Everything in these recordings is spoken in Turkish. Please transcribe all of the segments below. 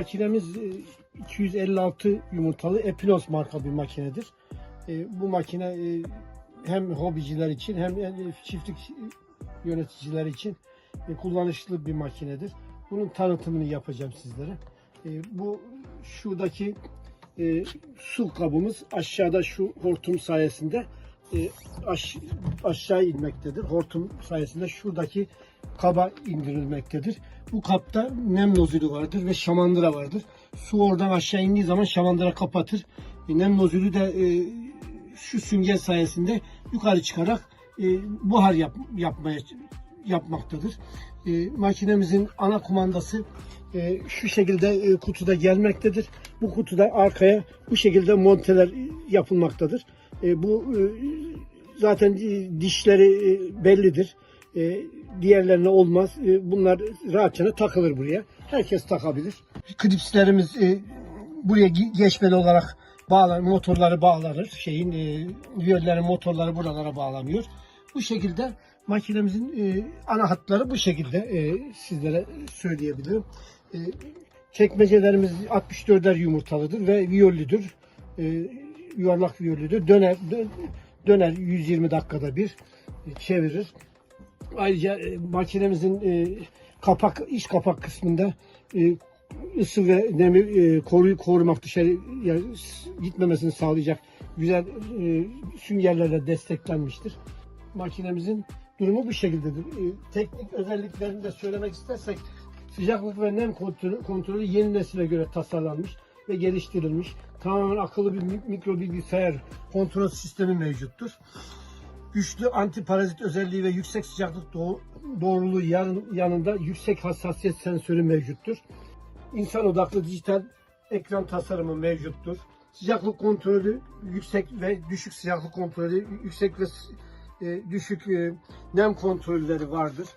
makinemiz e, 256 yumurtalı Epilos marka bir makinedir. E, bu makine e, hem hobiciler için hem e, çiftlik yöneticiler için e, kullanışlı bir makinedir. Bunun tanıtımını yapacağım sizlere. E, bu şuradaki e, su kabımız aşağıda şu hortum sayesinde e, aş- aşağı inmektedir. Hortum sayesinde şuradaki kaba indirilmektedir. Bu kapta nem nozülü vardır ve şamandıra vardır. Su oradan aşağı indiği zaman şamandıra kapatır. E, nem nozülü de e, şu sünger sayesinde yukarı çıkarak e, buhar yap, yapmaya yapmaktadır. E, makinemizin ana kumandası e, şu şekilde e, kutuda gelmektedir. Bu kutuda arkaya bu şekilde monteler yapılmaktadır. E, bu e, zaten e, dişleri e, bellidir. E, diğerlerine olmaz. E, bunlar rahatça takılır buraya. Herkes takabilir. Klipslerimiz e, buraya ge- geçmeli olarak bağlan motorları bağlanır. Şeyin e, motorları buralara bağlanıyor. Bu şekilde makinemizin e, ana hatları bu şekilde e, sizlere söyleyebilirim. E, çekmecelerimiz 64'er yumurtalıdır ve viyollüdür. E, yuvarlak viyollüdür. Döner dö- döner 120 dakikada bir e, çevirir. Ayrıca e, makinemizin e, kapak iç kapak kısmında ısı ve nemi koruyu korumak dışarı gitmemesini sağlayacak güzel süngerlerle desteklenmiştir. Makinemizin durumu bu şekildedir. Teknik özelliklerini de söylemek istersek sıcaklık ve nem kontrolü, kontrolü yeni nesile göre tasarlanmış ve geliştirilmiş. Tamamen akıllı bir mi- mikro bilgisayar kontrol sistemi mevcuttur. Güçlü antiparazit özelliği ve yüksek sıcaklık doğ- doğruluğu yan- yanında yüksek hassasiyet sensörü mevcuttur. İnsan odaklı dijital ekran tasarımı mevcuttur. Sıcaklık kontrolü yüksek ve düşük sıcaklık kontrolü, yüksek ve e, düşük e, nem kontrolleri vardır.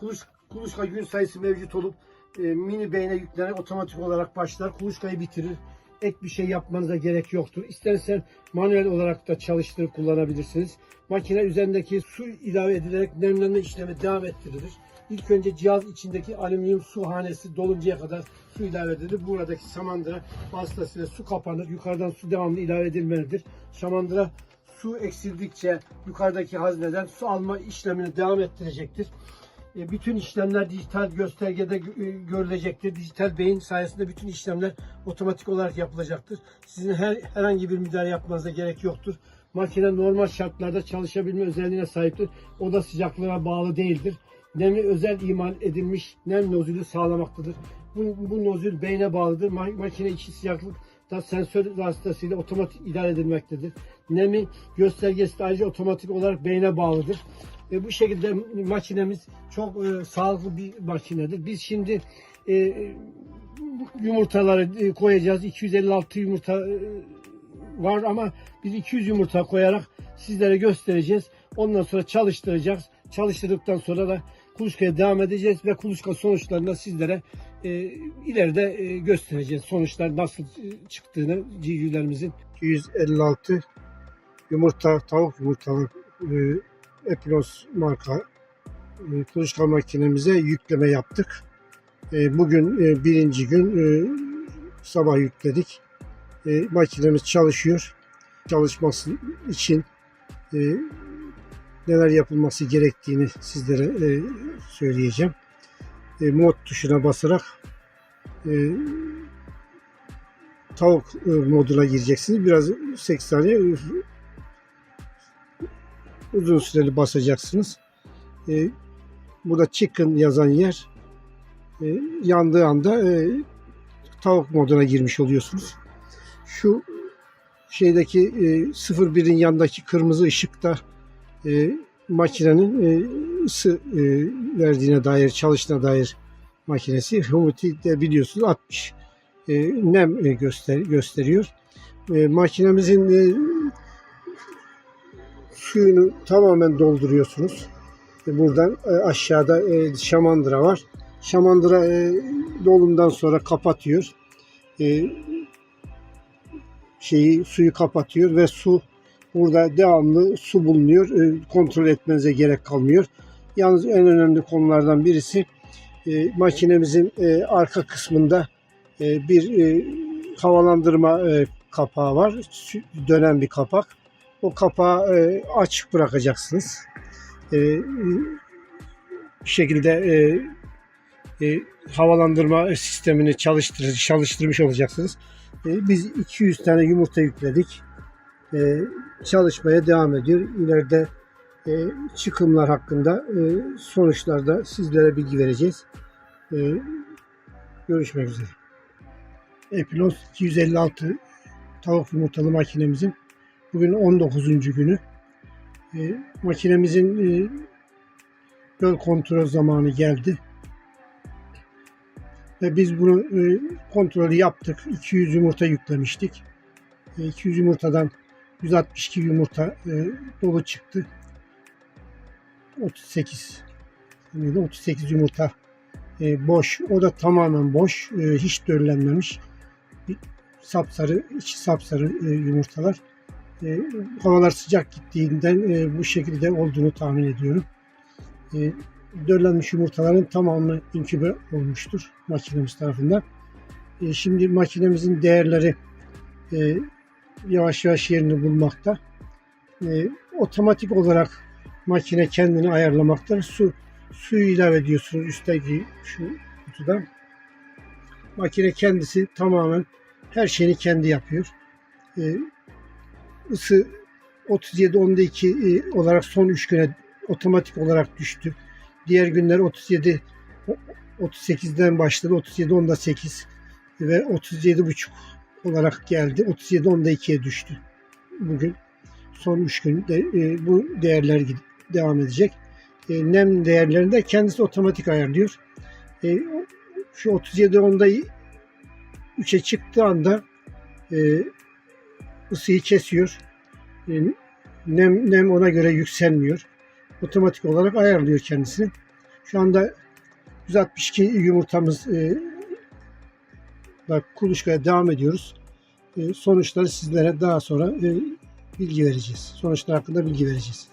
Kuluç, kuluçka gün sayısı mevcut olup e, mini beyne yüklenerek otomatik olarak başlar. Kuluçkayı bitirir. Ek bir şey yapmanıza gerek yoktur. İstersen manuel olarak da çalıştırıp kullanabilirsiniz. Makine üzerindeki su ilave edilerek nemlenme işlemi devam ettirilir. İlk önce cihaz içindeki alüminyum su hanesi doluncaya kadar su ilave edilir. Buradaki şamandıra vasıtasıyla su kapanır. Yukarıdan su devamlı ilave edilmelidir. Şamandıra su eksildikçe yukarıdaki hazneden su alma işlemini devam ettirecektir. E, Bütün işlemler dijital göstergede gö- e, görülecektir. Dijital beyin sayesinde bütün işlemler otomatik olarak yapılacaktır. Sizin her herhangi bir müdahale yapmanıza gerek yoktur. Makine normal şartlarda çalışabilme özelliğine sahiptir. Oda sıcaklığına bağlı değildir. Nemi özel imal edilmiş nem nozülü sağlamaktadır. Bu, bu nozül beyne bağlıdır. Ma- makine içi sıcaklık da sensör vasıtasıyla otomatik idare edilmektedir. Nemi göstergesi de ayrıca otomatik olarak beyne bağlıdır. E, bu şekilde makinemiz çok e, sağlıklı bir makinedir. Biz şimdi e, yumurtaları e, koyacağız. 256 yumurta e, var ama biz 200 yumurta koyarak sizlere göstereceğiz. Ondan sonra çalıştıracağız. Çalıştırdıktan sonra da kuluçkaya devam edeceğiz ve kuluçka sonuçlarını sizlere e, ileride e, göstereceğiz. Sonuçlar nasıl e, çıktığını civcivlerimizin 256 yumurta, tavuk yumurtalı e, Epilos marka e, kuluçka makinemize yükleme yaptık. E, bugün e, birinci gün e, sabah yükledik. E, makinemiz çalışıyor. Çalışması için e, neler yapılması gerektiğini sizlere e, söyleyeceğim. E, mod tuşuna basarak e, tavuk e, moduna gireceksiniz. Biraz 8 saniye uzun süreli basacaksınız. E, burada chicken yazan yer e, yandığı anda e, tavuk moduna girmiş oluyorsunuz. Şu şeydeki e, 01'in yanındaki kırmızı ışıkta e, makinenin e, ısı e, verdiğine dair, çalıştığına dair makinesi. Humidity de biliyorsunuz 60 e, nem e, göster gösteriyor. E, makinemizin e, suyunu tamamen dolduruyorsunuz. E, Buradan e, aşağıda e, şamandıra var. Şamandıra dolumdan sonra kapatıyor. Şeyi suyu kapatıyor ve su burada devamlı su bulunuyor. Kontrol etmenize gerek kalmıyor. Yalnız en önemli konulardan birisi makinemizin arka kısmında bir havalandırma kapağı var. Dönen bir kapak. O kapağı e, açık bırakacaksınız. E, e, bir şekilde e, e, havalandırma sistemini çalıştır, çalıştırmış olacaksınız. E, biz 200 tane yumurta yükledik. E, çalışmaya devam ediyor. İleride e, çıkımlar hakkında e, sonuçlarda sizlere bilgi vereceğiz. E, görüşmek üzere. Epilos 256 tavuk yumurtalı makinemizin bugün 19. günü. E, makinemizin e, yol kontrol zamanı geldi. Ve biz bunu e, kontrolü yaptık. 200 yumurta yüklemiştik. E, 200 yumurtadan 162 yumurta e, dolu çıktı. 38 yani 38 yumurta e, boş. O da tamamen boş. E, hiç döllenmemiş. Sapsarı, içi sapsarı e, yumurtalar. E, havalar sıcak gittiğinden e, bu şekilde olduğunu tahmin ediyorum. E, döllenmiş yumurtaların tamamı inkübe olmuştur makinemiz tarafından. E, şimdi makinemizin değerleri e, yavaş yavaş yerini bulmakta. E, otomatik olarak makine kendini ayarlamaktadır. Su suyu ilave ediyorsunuz üstteki şu kutudan. Makine kendisi tamamen her şeyini kendi yapıyor. E, ısı 37 onda 2 e, olarak son 3 güne otomatik olarak düştü. Diğer günler 37 38'den başladı. 37 onda 8 ve 37 buçuk olarak geldi. 37 onda 2'ye düştü. Bugün son 3 günde e, bu değerler devam edecek. E, nem değerlerini de kendisi otomatik ayarlıyor. Şu 37 onda 3'e çıktığı anda ısıyı kesiyor. E, nem, nem ona göre yükselmiyor. Otomatik olarak ayarlıyor kendisini. Şu anda 162 yumurtamız e, da kuluçkaya devam ediyoruz. E, sonuçları sizlere daha sonra e, bilgi vereceğiz. Sonuçlar hakkında bilgi vereceğiz.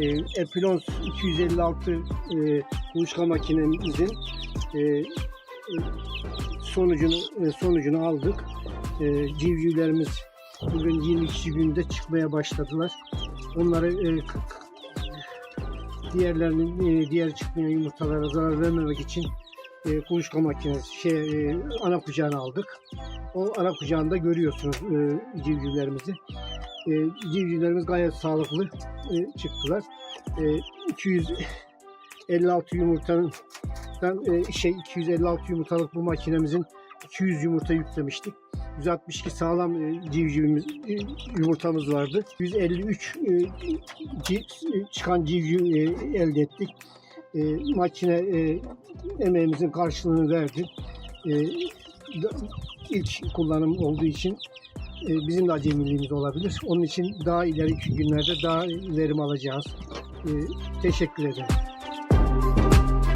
E, Epilons 256 e, kuluçka makinemizin e, e, sonucunu e, sonucunu aldık. E, civcivlerimiz bugün 22 günde çıkmaya başladılar. Onları e, diğerlerinin e, diğer çıkmayan yumurtalara zarar vermemek için e, kuluçka makinesi şey e, ana kucağına aldık. O ana kucağında görüyorsunuz e, civcivlerimizi. E, civcivlerimiz gayet sağlıklı e, çıktılar. E, 256 yumurtanın e, şey 256 yumurtalık bu makinemizin 200 yumurta yüklemiştik. 162 sağlam e, civcivimiz e, yumurtamız vardı. 153 e, çıkan civciv elde ettik. E, makine e, emeğimizin karşılığını verdi. İlk kullanım olduğu için bizim de acemiliğimiz olabilir. Onun için daha ileriki günlerde daha verim alacağız. Teşekkür ederim.